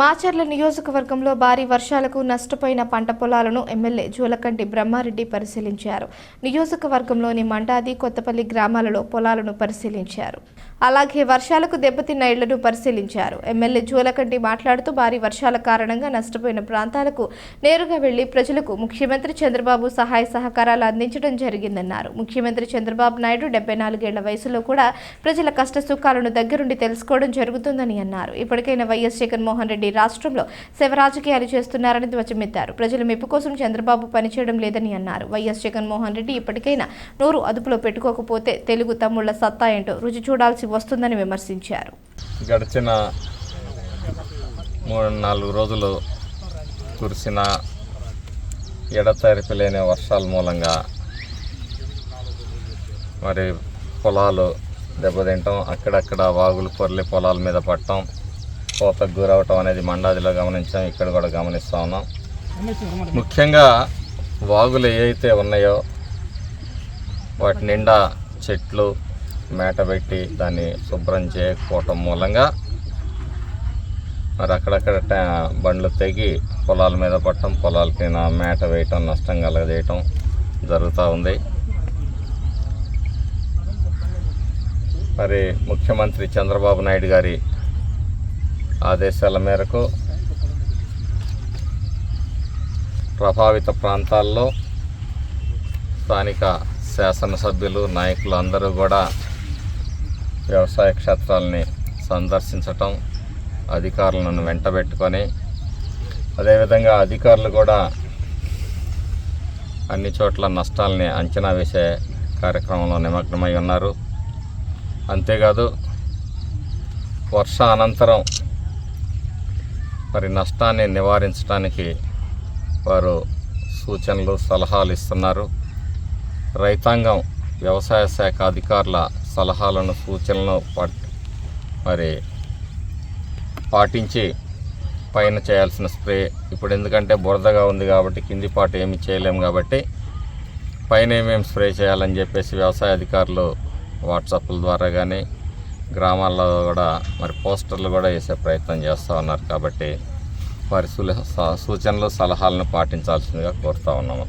మాచర్ల నియోజకవర్గంలో భారీ వర్షాలకు నష్టపోయిన పంట పొలాలను ఎమ్మెల్యే జూలకంటి బ్రహ్మారెడ్డి పరిశీలించారు. నియోజకవర్గంలోని మండాది కొత్తపల్లి గ్రామాలలో పొలాలను పరిశీలించారు. అలాగే వర్షాలకు దెబ్బతిన్న ఇళ్ళను పరిశీలించారు. ఎమ్మెల్యే జూలకంటి మాట్లాడుతూ భారీ వర్షాల కారణంగా నష్టపోయిన ప్రాంతాలకు నేరుగా వెళ్ళి ప్రజలకు ముఖ్యమంత్రి చంద్రబాబు సహాయ సహకారాలు అందించడం జరిగిందన్నారు. ముఖ్యమంత్రి చంద్రబాబు నాయుడు డెబ్బై నాలుగేళ్ళ వయసులో కూడా ప్రజల కష్ట సుఖాలను దగ్గరుండి తెలుసుకోవడం జరుగుతుందని అన్నారు. ఇప్పటికైనా వైఎస్ జగన్మోహన్ రెడ్డి రాష్ట్రంలో శివ రాజకీయాలు చేస్తున్నారని ధ్వజమెత్తారు. ప్రజల మెప్పు కోసం చంద్రబాబు పనిచేయడం లేదని అన్నారు. వైఎస్ జగన్మోహన్ రెడ్డి ఇప్పటికైనా నోరు అదుపులో పెట్టుకోకపోతే తెలుగు తమ్ముళ్ళ సత్తా ఏంటో రుచి చూడాల్సి వస్తుందని విమర్శించారు. గడిచిన మూడు నాలుగు రోజులు కురిసిన ఎడతెరిపి లేని వర్షాల మూలంగా మరి పొలాలు దెబ్బతింటాం. అక్కడక్కడ వాగులు పొర్లి పొలాల మీద పట్టడం కోతకు గురవటం అనేది మండాదిలో గమనించాం. ఇక్కడ కూడా గమనిస్తూ ఉన్నాం. ముఖ్యంగా వాగులు ఏవైతే ఉన్నాయో వాటి నిండా చెట్లు మేట పెట్టి దాన్ని శుభ్రం చేయకపోవటం మూలంగా మరి అక్కడక్కడ బండ్లు తెగి పొలాల మీద పట్టడం పొలాలకి నా మేట వేయటం నష్టం కలగజేయటం జరుగుతూ ఉంది. మరి ముఖ్యమంత్రి చంద్రబాబు నాయుడు గారి ఆదేశాల మేరకు ప్రభావిత ప్రాంతాల్లో స్థానిక శాసనసభ్యులు నాయకులు అందరూ కూడా వ్యవసాయ క్షేత్రాలని సందర్శించటం అధికారులను వెంటబెట్టుకొని అదేవిధంగా అధికారులు కూడా అన్ని చోట్ల నష్టాలని అంచనా వేసే కార్యక్రమంలో నిమగ్నమై ఉన్నారు. అంతేకాదు వర్ష అనంతరం మరి నష్టాన్ని నివారించడానికి వారు సూచనలు సలహాలు ఇస్తున్నారు. రైతాంగం వ్యవసాయ శాఖ అధికారుల సలహాలను సూచనలను పట్ మరి పాటించి పైన చేయాల్సిన స్ప్రే. ఇప్పుడు ఎందుకంటే బురదగా ఉంది కాబట్టి కింది పాటు ఏమి చేయలేము కాబట్టి పైన ఏమేమి స్ప్రే చేయాలని చెప్పేసి వ్యవసాయ అధికారులు వాట్సాప్ల ద్వారా కానీ గ్రామాల్లో కూడా మరి పోస్టర్లు కూడా వేసే ప్రయత్నం చేస్తూ ఉన్నారు కాబట్టి వారి స- సూచనలు సలహాలను పాటించాల్సిందిగా కోరుతా ఉన్నాము.